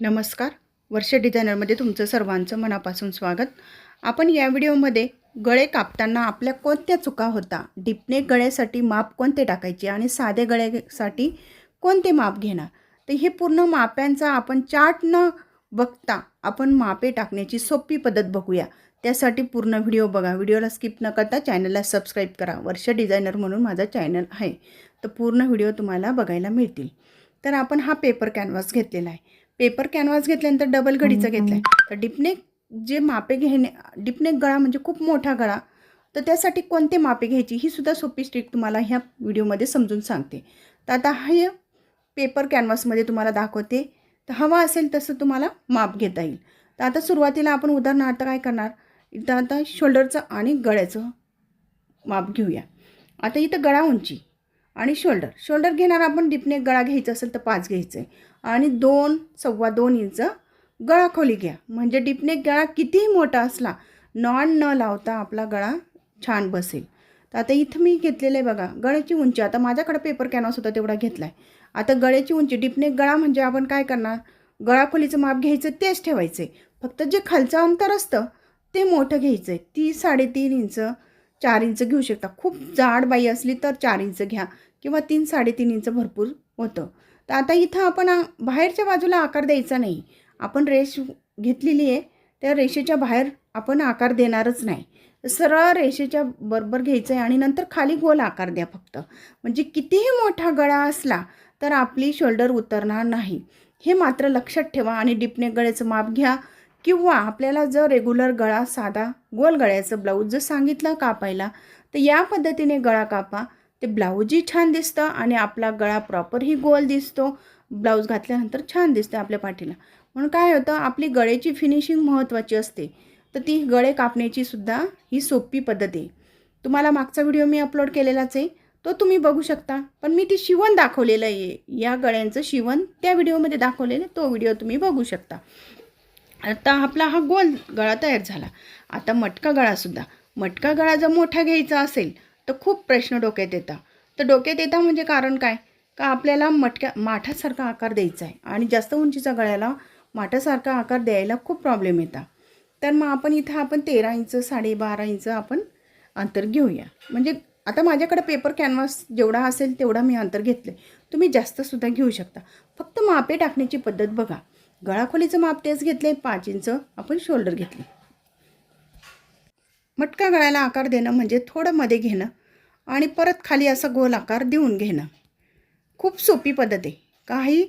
नमस्कार. वर्ष डिझायनरमध्ये तुमचं सर्वांचं मनापासून स्वागत. आपण या व्हिडिओमध्ये गळे कापताना आपल्या कोणत्या चुका होता डिपने गळ्यासाठी माप कोणते टाकायचे आणि साधे गळ्यासाठी कोणते माप घेणार? तर हे पूर्ण माप्यांचा आपण चार्ट न बघता आपण मापे टाकण्याची सोपी पद्धत बघूया. त्यासाठी पूर्ण व्हिडिओ बघा. व्हिडिओला स्किप न करता चॅनलला सबस्क्राईब करा. वर्ष डिझायनर म्हणून माझा चॅनल आहे. तर पूर्ण व्हिडिओ तुम्हाला बघायला मिळतील. तर आपण हा पेपर कॅनव्हास घेतलेला आहे. पेपर कॅनव्हास घेतल्यानंतर डबल घडीचा घेतला आहे तर डिपनेक जे मापे घेणे डिपनेक गळा म्हणजे खूप मोठा गळा तर त्यासाठी कोणते मापे घ्यायची ही सुद्धा सोपी स्ट्रिक तुम्हाला ह्या व्हिडिओमध्ये समजून सांगते. तर आता हे पेपर कॅनव्हासमध्ये तुम्हाला दाखवते. तर हवा असेल तसं तुम्हाला माप घेता येईल. तर आता सुरुवातीला आपण उदाहरणार्थ काय करणार? इथं आता शोल्डरचं आणि गळ्याचं माप घेऊया. आता इथं गळा उंची आणि शोल्डर. शोल्डर घेणार आपण डिपनेक गळा घ्यायचा असेल तर पाच घ्यायचं आहे आणि दोन सव्वा दोन इंच गळा खोली घ्या. म्हणजे डिपनेक गळा कितीही मोठा असला नॉन न लावता आपला गळा छान बसेल. तर आता इथं मी घेतलेलं आहे बघा गळ्याची उंची. आता माझ्याकडे पेपर कॅनॉस होता तेवढा घेतला आहे आता गळ्याची उंची डिपनेक गळा म्हणजे आपण काय करणार? गळा खोलीचं माप घ्यायचं तेच ठेवायचं आहे फक्त जे खालचं अंतर असतं ते मोठं घ्यायचं आहे ती साडेतीन इंच चार इंच घेऊ शकता. खूप जाड बाई असली तर चार इंच घ्या किंवा तीन साडेतीन इंच भरपूर होतं. तर आता इथं आपण आ- बाहेरच्या बाजूला आकार द्यायचा नाही. आपण रेष घेतलेली आहे त्या रेषेच्या बाहेर आपण आकार देणारच नाही. सरळ रेषेच्या बरोबर घ्यायचं आहे आणि नंतर खाली गोल आकार द्या फक्त. म्हणजे कितीही मोठा गळा असला तर आपली शोल्डर उतरणार नाही. हे मात्र लक्षात ठेवा आणि डिपने गळ्याचं माप घ्या किंवा आपल्याला जर रेग्युलर गळा साधा गोल गळ्याचं ब्लाऊज जर सांगितलं कापायला तर या पद्धतीने गळा कापा. ते ब्लाऊजही छान दिसतं आणि आपला गळा प्रॉपरही गोल दिसतो. ब्लाऊज घातल्यानंतर छान दिसते आपल्या पाठीला. म्हणून काय होतं आपली गळ्याची फिनिशिंग महत्त्वाची असते. तर ती गळे कापण्याची सुद्धा ही सोपी पद्धत आहे. तुम्हाला मागचा व्हिडिओ मी अपलोड केलेलाच आहे. तो तुम्ही बघू शकता. पण मी ती शिवण दाखवलेलं आहे. या गळ्यांचं शिवण त्या व्हिडिओमध्ये दाखवलेलं आहे, तो व्हिडिओ तुम्ही बघू शकता. आता आपला हा गोल गळा तयार झाला. आता मटका गळासुद्धा मटका गळा जर मोठा घ्यायचा असेल तर खूप प्रश्न डोक्यात येतात. तर डोक्यात येतात म्हणजे कारण काय? का आपल्याला मटक्या माठासारखा आकार द्यायचा आहे आणि जास्त उंचीचा गळ्याला माठासारखा आकार द्यायला खूप प्रॉब्लेम येतात. तर मग आपण इथं आपण तेरा इंच साडेबारा इंच आपण अंतर घेऊया. म्हणजे आता माझ्याकडे पेपर कॅनव्हास जेवढा असेल तेवढा मी अंतर घेतलं तुम्ही जास्तसुद्धा घेऊ शकता. फक्त मापे टाकण्याची पद्धत बघा. गळाखोलीचं माप तेच घेतले पाच इंच आपण शोल्डर घेतले. मटका गळ्याला आकार देणं म्हणजे थोडं मध्ये घेणं आणि परत खाली असा गोल आकार देऊन घेणं. खूप सोपी पद्धत आहे. काही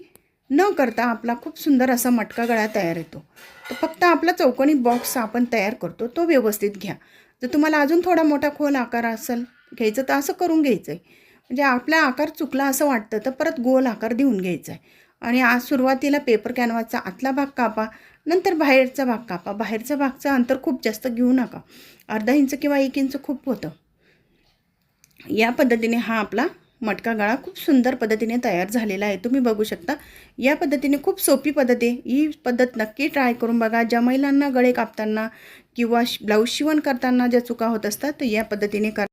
न करता आपला खूप सुंदर असा मटका गळा तयार येतो. तर फक्त आपला चौकोनी बॉक्स आपण तयार करतो तो व्यवस्थित घ्या. जर तुम्हाला अजून थोडा मोठा खोल आकार असेल घ्यायचं तर असं करून घ्यायचं आहे म्हणजे आपला आकार चुकला असं वाटतं तर परत गोल आकार देऊन घ्यायचा आहे आणि आज सुरुवातीला पेपर कॅनव्हासचा आतला भाग कापा नंतर बाहेरचा भाग कापा. बाहेरचा भागचं अंतर खूप जास्त घेऊ नका. अर्धा इंच किंवा एक इंच खूप होतं. या पद्धतीने हा आपला मटका गळा खूप सुंदर पद्धतीने तयार झालेला आहे. तुम्ही बघू शकता. या पद्धतीने खूप सोपी पद्धत आहे. ही पद्धत नक्की ट्राय करून बघा. ज्या महिलांना गळे कापताना किंवा ब्लाऊज शिवण करताना ज्या चुका होत असतात तर या पद्धतीने करा.